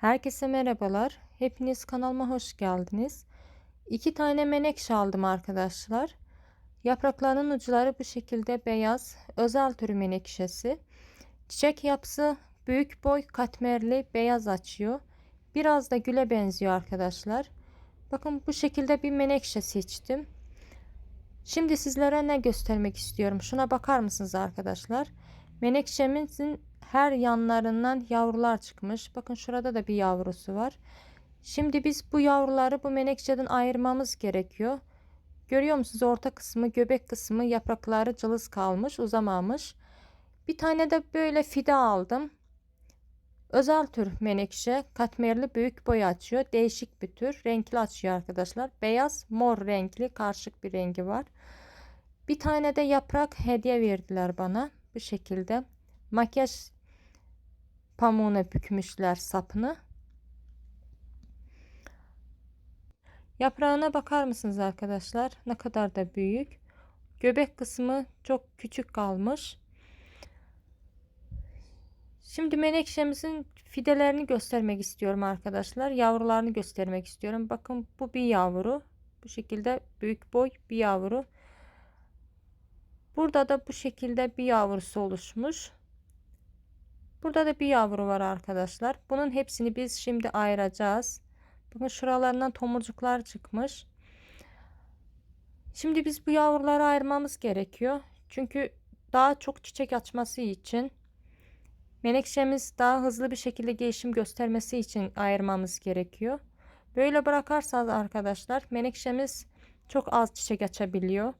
Herkese merhabalar. Hepiniz kanalıma hoş geldiniz. İki tane menekşe aldım arkadaşlar. Yapraklarının uçları bu şekilde beyaz. Özel türü menekşesi. Çiçek yapısı büyük boy katmerli beyaz açıyor. Biraz da güle benziyor arkadaşlar. Bakın bu şekilde bir menekşe seçtim. Şimdi sizlere ne göstermek istiyorum. Şuna bakar mısınız arkadaşlar? Menekşemizin her yanlarından yavrular çıkmış. Bakın şurada da bir yavrusu var. Şimdi biz bu yavruları bu menekşeden ayırmamız gerekiyor. Görüyor musunuz? Orta kısmı, göbek kısmı yaprakları cılız kalmış, uzamamış. Bir tane de böyle fide aldım. Özel tür menekşe, katmerli büyük boy açıyor. Değişik bir tür. Renkli açıyor arkadaşlar. Beyaz, mor renkli, karışık bir rengi var. Bir tane de yaprak hediye verdiler bana. Bu şekilde. Makyaj pamuğuna bükmüşler sapını. Yaprağına bakar mısınız arkadaşlar? Ne kadar da büyük. Göbek kısmı çok küçük kalmış. Şimdi menekşemizin fidelerini göstermek istiyorum arkadaşlar. Yavrularını göstermek istiyorum. Bakın bu bir yavru. Bu şekilde büyük boy bir yavru. Burada da bu şekilde bir yavrusu oluşmuş. Burada da bir yavru var arkadaşlar. Bunun hepsini biz şimdi ayıracağız. Bakın şuralarından tomurcuklar çıkmış. Şimdi biz bu yavruları ayırmamız gerekiyor. Çünkü daha çok çiçek açması için menekşemiz daha hızlı bir şekilde gelişim göstermesi için ayırmamız gerekiyor. Böyle bırakarsanız arkadaşlar menekşemiz çok az çiçek açabiliyor.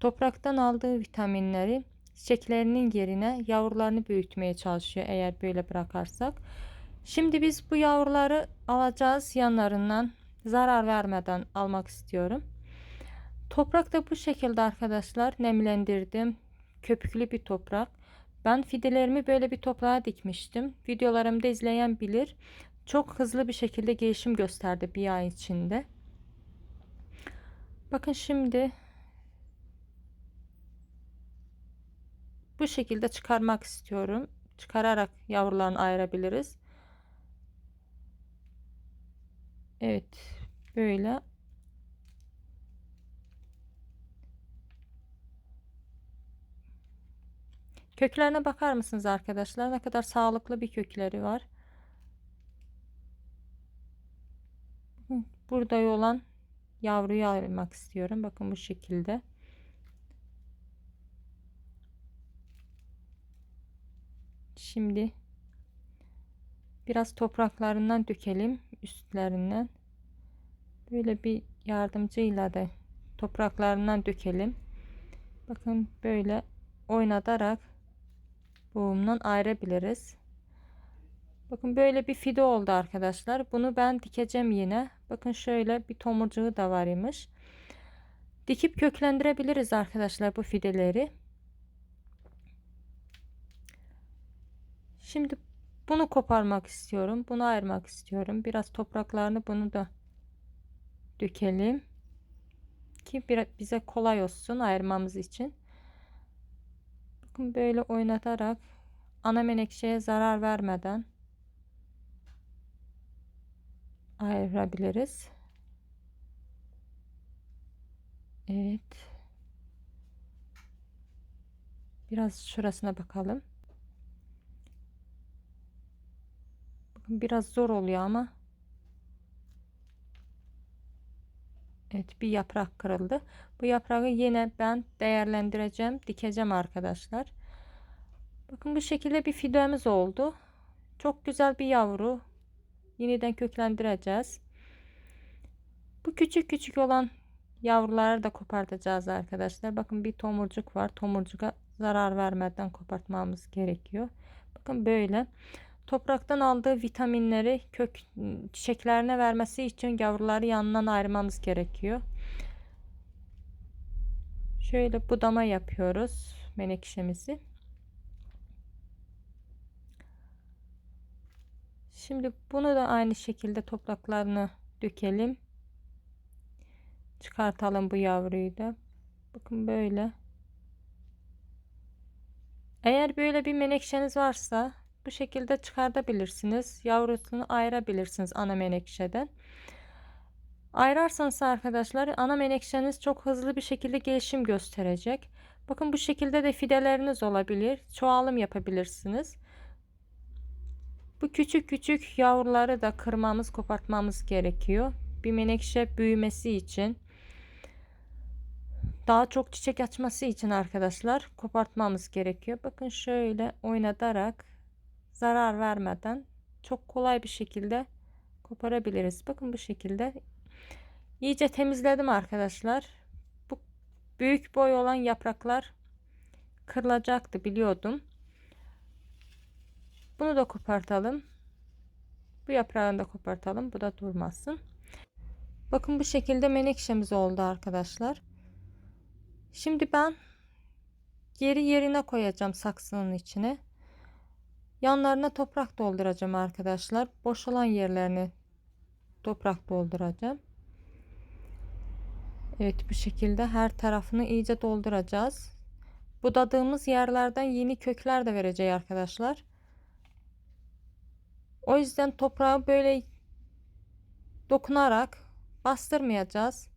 Topraktan aldığı vitaminleri çiçeklerinin yerine yavrularını büyütmeye çalışıyor eğer böyle bırakarsak. Şimdi biz bu yavruları alacağız yanlarından zarar vermeden almak istiyorum. Toprak da bu şekilde arkadaşlar nemlendirdim. Köpüklü bir toprak. Ben fidelerimi böyle bir toprağa dikmiştim. Videolarımda izleyen bilir. Çok hızlı bir şekilde gelişim gösterdi bir ay içinde. Bakın şimdi bu şekilde çıkarmak istiyorum. Çıkararak yavrularını ayırabiliriz. Evet. Böyle. Köklerine bakar mısınız arkadaşlar? Ne kadar sağlıklı bir kökleri var. Burada olan yavruyu ayırmak istiyorum. Bakın bu şekilde. Şimdi biraz topraklarından dökelim üstlerinden. Böyle bir yardımcıyla da topraklarından dökelim. Bakın böyle oynatarak boğumdan ayırabiliriz. Bakın böyle bir fide oldu arkadaşlar. Bunu ben dikeceğim yine. Bakın şöyle bir tomurcuğu da var imiş. Dikip köklendirebiliriz arkadaşlar bu fideleri. Şimdi bunu koparmak istiyorum. Bunu ayırmak istiyorum. Biraz topraklarını bunu da dökelim. Ki bize kolay olsun ayırmamız için. Bakın böyle oynatarak ana menekşeye zarar vermeden ayırabiliriz. Evet. Biraz şurasına bakalım. Biraz zor oluyor ama. Evet bir yaprak kırıldı. Bu yaprağı yine ben değerlendireceğim. Dikeceğim arkadaşlar. Bakın bu şekilde bir fidemiz oldu. Çok güzel bir yavru. Yeniden köklendireceğiz. Bu küçük küçük olan yavruları da kopartacağız arkadaşlar. Bakın bir tomurcuk var. Tomurcuğa zarar vermeden kopartmamız gerekiyor. Bakın böyle topraktan aldığı vitaminleri kök çiçeklerine vermesi için yavruları yanından ayırmamız gerekiyor. Şöyle budama yapıyoruz menekşemizi. Şimdi bunu da aynı şekilde topraklarını dökelim. Çıkartalım bu yavruyu da. Bakın böyle. Eğer böyle bir menekşeniz varsa Bu şekilde çıkartabilirsiniz. Yavrusunu ayırabilirsiniz ana menekşeden. Ayırarsanız arkadaşlar ana menekşeniz çok hızlı bir şekilde gelişim gösterecek. Bakın bu şekilde de fideleriniz olabilir. Çoğalım yapabilirsiniz. Bu küçük küçük yavruları da kırmamız, kopartmamız gerekiyor. Bir menekşe büyümesi için daha çok çiçek açması için arkadaşlar kopartmamız gerekiyor. Bakın şöyle oynatarak zarar vermeden çok kolay bir şekilde koparabiliriz. Bakın bu şekilde iyice temizledim arkadaşlar. Bu büyük boy olan yapraklar kırılacaktı biliyordum. Bunu da kopartalım. Bu yaprağını da kopartalım. Bu da durmasın. Bakın bu şekilde menekşemiz oldu arkadaşlar. Şimdi ben geri yerine koyacağım saksının içine. Yanlarına toprak dolduracağım arkadaşlar. Boş olan yerlerini toprak dolduracağım. Evet bu şekilde her tarafını iyice dolduracağız. Budadığımız yerlerden yeni kökler de vereceğiz arkadaşlar. O yüzden toprağı böyle dokunarak bastırmayacağız.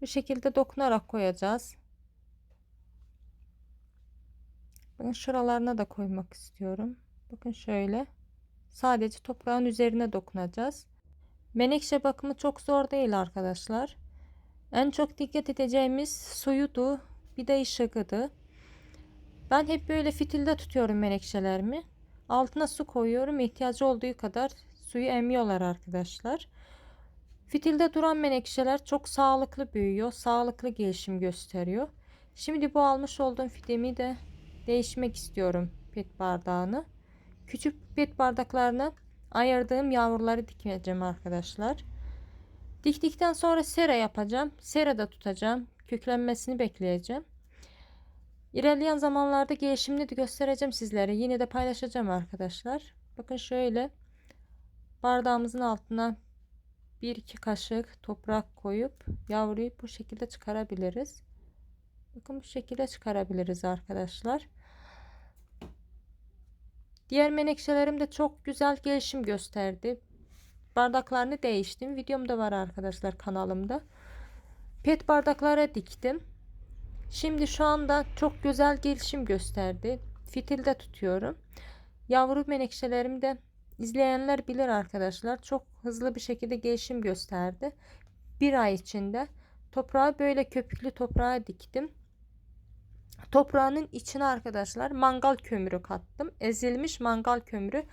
Bu şekilde dokunarak koyacağız. Bakın şuralarına da koymak istiyorum. Bakın şöyle. Sadece toprağın üzerine dokunacağız. Menekşe bakımı çok zor değil arkadaşlar. En çok dikkat edeceğimiz suyudu. Bir de ışıkıdı. Ben hep böyle fitilde tutuyorum menekşelerimi. Altına su koyuyorum. İhtiyacı olduğu kadar suyu emiyorlar arkadaşlar. Fitilde duran menekşeler çok sağlıklı büyüyor. Sağlıklı gelişim gösteriyor. Şimdi bu almış olduğum fidemi de değişmek istiyorum pet bardağını. Küçük pet bardaklarına ayırdığım yavruları dikeceğim arkadaşlar. Diktikten sonra sera yapacağım. Serada tutacağım. Köklenmesini bekleyeceğim. İlerleyen zamanlarda gelişimini de göstereceğim sizlere. Yine de paylaşacağım arkadaşlar. Bakın şöyle bardağımızın altına 1-2 kaşık toprak koyup yavruyu bu şekilde çıkarabiliriz. Bakın bu şekilde çıkarabiliriz arkadaşlar. Diğer menekşelerim de çok güzel gelişim gösterdi. Bardaklarını değiştim. Videom da var arkadaşlar kanalımda. Pet bardaklara diktim. Şimdi şu anda çok güzel gelişim gösterdi. Fitilde tutuyorum. Yavru menekşelerim de izleyenler bilir arkadaşlar. Çok hızlı bir şekilde gelişim gösterdi. Bir ay içinde toprağı böyle köpüklü toprağa diktim. Toprağının içine arkadaşlar mangal kömürü kattım. Ezilmiş mangal kömürü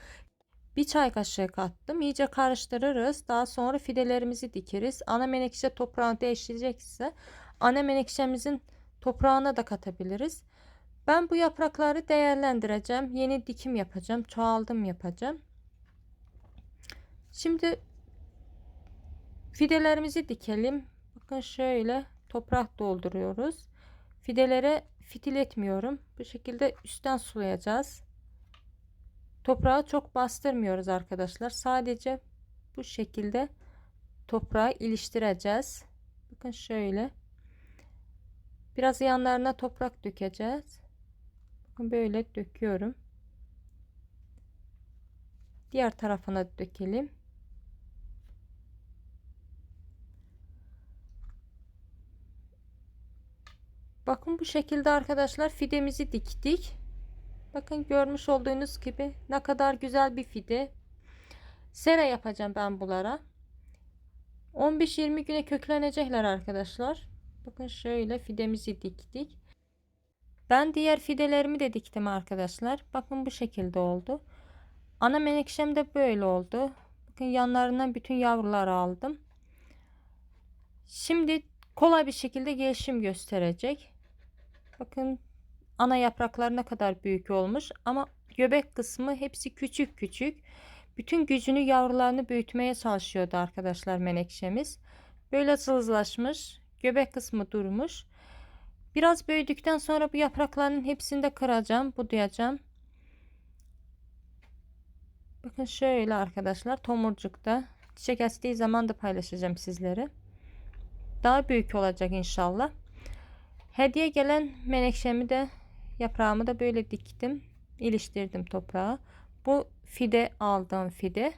bir çay kaşığı kattım. İyice karıştırırız. Daha sonra fidelerimizi dikeriz. Ana menekşe toprağını değiştirecekse ana menekşemizin toprağına da katabiliriz. Ben bu yaprakları değerlendireceğim. Yeni dikim yapacağım. Çoğaldım yapacağım. Şimdi fidelerimizi dikelim. Bakın şöyle toprak dolduruyoruz. Fidelere fitil etmiyorum. Bu şekilde üstten sulayacağız. Toprağı çok bastırmıyoruz arkadaşlar. Sadece bu şekilde toprağı iliştireceğiz. Bakın şöyle. Biraz yanlarına toprak dökeceğiz. Bakın böyle döküyorum. Diğer tarafına dökelim. Bakın bu şekilde arkadaşlar fidemizi diktik. Bakın görmüş olduğunuz gibi ne kadar güzel bir fide. Sera yapacağım ben bunlara. 15-20 güne köklenecekler arkadaşlar. Bakın şöyle fidemizi diktik. Ben diğer fidelerimi de diktim arkadaşlar. Bakın bu şekilde oldu. Ana menekşem de böyle oldu. Bakın yanlarından bütün yavruları aldım. Şimdi kolay bir şekilde gelişim gösterecek. Bakın ana yapraklar ne kadar büyük olmuş ama göbek kısmı hepsi küçük küçük. Bütün gücünü yavrularını büyütmeye çalışıyordu arkadaşlar menekşemiz. Böyle sızlaşmış. Göbek kısmı durmuş. Biraz büyüdükten sonra bu yaprakların hepsini de kıracağım, budayacağım. Bakın şöyle arkadaşlar tomurcukta çiçek açtığı zaman da paylaşacağım sizlere. Daha büyük olacak inşallah. Hediye gelen menekşemi de yaprağımı da böyle diktim. iliştirdim toprağa. Bu fide aldığım fide.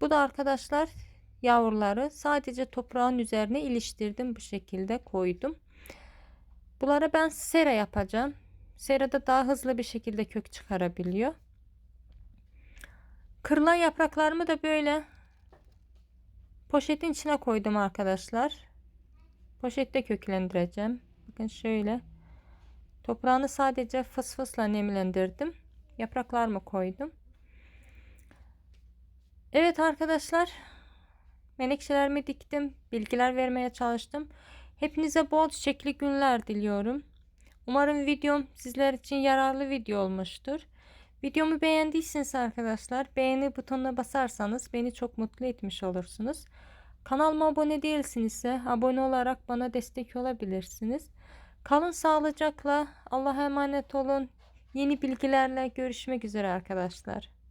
Bu da arkadaşlar yavruları sadece toprağın üzerine iliştirdim bu şekilde koydum. Bunlara ben sera yapacağım. Serada daha hızlı bir şekilde kök çıkarabiliyor. Kırılan yapraklarımı da böyle poşetin içine koydum arkadaşlar. Poşette köklendireceğim. Bakın şöyle. Toprağını sadece fıs fısla nemlendirdim. Yapraklarımı koydum. Evet arkadaşlar. Menekşelerimi diktim. Bilgiler vermeye çalıştım. Hepinize bol çiçekli günler diliyorum. Umarım videom sizler için yararlı video olmuştur. Videomu beğendiyseniz arkadaşlar beğeni butonuna basarsanız beni çok mutlu etmiş olursunuz. Kanalıma abone değilsinizse abone olarak bana destek olabilirsiniz. Kalın sağlıcakla. Allah'a emanet olun. Yeni bilgilerle görüşmek üzere arkadaşlar.